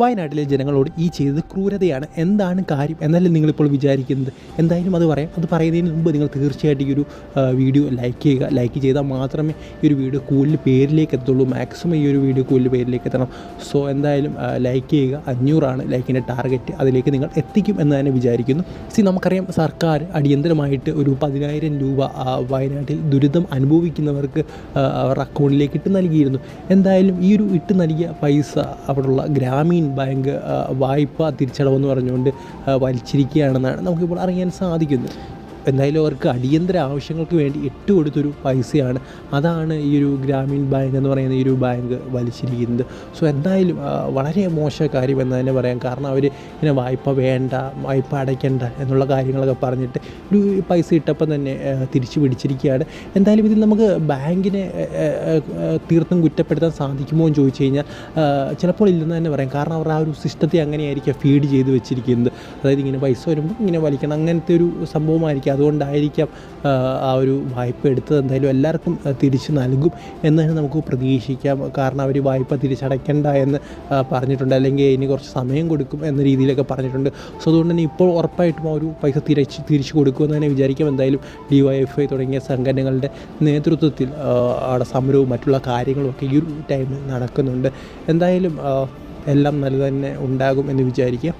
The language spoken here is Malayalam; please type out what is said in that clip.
വയനാട്ടിലെ ജനങ്ങളോട് ഈ ചെയ്തത് ക്രൂരതയാണ്. എന്താണ് കാര്യം? എന്നല്ലേ നിങ്ങളിപ്പോൾ വിചാരിക്കുന്നത്? എന്തായാലും അത് പറയാം. അത് പറയുന്നതിന് മുമ്പ് നിങ്ങൾ തീർച്ചയായിട്ടും ഈ ഒരു വീഡിയോ ലൈക്ക് ചെയ്യുക. ലൈക്ക് ചെയ്താൽ മാത്രമേ ഈ ഒരു വീഡിയോ കൂടുതൽ പേരിലേക്ക് എത്തുള്ളൂ. മാക്സിമം ഈ ഒരു വീഡിയോ കൂടുതൽ പേരിലേക്ക് എത്തണം. സോ എന്തായാലും ലൈക്ക് ചെയ്യുക. അഞ്ഞൂറാണ് ലൈക്കിന്റെ ടാർഗറ്റ് അതിലേക്ക് നിങ്ങൾ എത്തിക്കും എന്ന് തന്നെ വിചാരിക്കുന്നു. സി നമുക്കറിയാം സർക്കാർ അടിയന്തരമായിട്ട് ഒരു പതിനായിരം രൂപ വയനാട്ടിൽ ദുരിതം അനുഭവിക്കുന്നവർക്ക് അവരുടെ അക്കൗണ്ടിലേക്ക് ഇട്ട് നൽകിയിരുന്നു. എന്തായാലും ഈ ഒരു ഇട്ട് നൽകിയ പൈസ അവിടെയുള്ള ബാങ്ക് വായ്പ തിരിച്ചടവെന്ന് പറഞ്ഞുകൊണ്ട് വലിച്ചിരിക്കുകയാണെന്നാണ് നമുക്കിപ്പോൾ അറിയാൻ സാധിക്കുന്നത്. എന്തായാലും അവർക്ക് അടിയന്തര ആവശ്യങ്ങൾക്ക് വേണ്ടി ഇട്ട് കൊടുത്തൊരു പൈസയാണ്. അതാണ് ഈ ഒരു ഗ്രാമീൺ ബാങ്ക് എന്ന് പറയുന്ന ഈ ഒരു ബാങ്ക് വലിച്ചിരിക്കുന്നത്. സോ എന്തായാലും വളരെ മോശ കാര്യം എന്ന് തന്നെ പറയാം. കാരണം അവർ ഇങ്ങനെ വായ്പ വേണ്ട വായ്പ അടയ്ക്കേണ്ട എന്നുള്ള കാര്യങ്ങളൊക്കെ പറഞ്ഞിട്ട് ഒരു പൈസ ഇട്ടപ്പം തന്നെ തിരിച്ചു പിടിച്ചിരിക്കുകയാണ്. എന്തായാലും ഇതിൽ നമുക്ക് ബാങ്കിനെ തീർത്തും കുറ്റപ്പെടുത്താൻ സാധിക്കുമോ എന്ന് ചോദിച്ചു കഴിഞ്ഞാൽ ചിലപ്പോൾ ഇല്ലെന്ന് തന്നെ പറയാം. കാരണം അവർ ആ ഒരു സിസ്റ്റത്തെ അങ്ങനെയായിരിക്കും ഫീഡ് ചെയ്ത് വെച്ചിരിക്കുന്നത്. അതായത് ഇങ്ങനെ പൈസ വരുമ്പോൾ ഇങ്ങനെ വലിക്കണം. അങ്ങനത്തെ ഒരു സംഭവമായിരിക്കും. അതുകൊണ്ടായിരിക്കാം ആ, ഒരു വായ്പ എടുത്തത്. എന്തായാലും എല്ലാവർക്കും തിരിച്ചു നൽകും എന്ന് തന്നെ നമുക്ക് പ്രതീക്ഷിക്കാം. കാരണം അവർ വായ്പ തിരിച്ചടയ്ക്കേണ്ട എന്ന് പറഞ്ഞിട്ടുണ്ട്. അല്ലെങ്കിൽ ഇനി കുറച്ച് സമയം കൊടുക്കും എന്ന രീതിയിലൊക്കെ പറഞ്ഞിട്ടുണ്ട്. സോ അതുകൊണ്ട് തന്നെ ഇപ്പോൾ ഉറപ്പായിട്ടും ആ ഒരു പൈസ തിരിച്ച് തിരിച്ചു കൊടുക്കുമെന്ന് തന്നെ വിചാരിക്കാം. എന്തായാലും ഡി വൈ എഫ് ഐ തുടങ്ങിയ സംഘടനകളുടെ നേതൃത്വത്തിൽ അവിടെ സമരവും മറ്റുള്ള കാര്യങ്ങളും ഒക്കെ ഈ ഒരു ടൈമിൽ നടക്കുന്നുണ്ട്. എന്തായാലും എല്ലാം നല്ല തന്നെ ഉണ്ടാകും എന്ന് വിചാരിക്കുക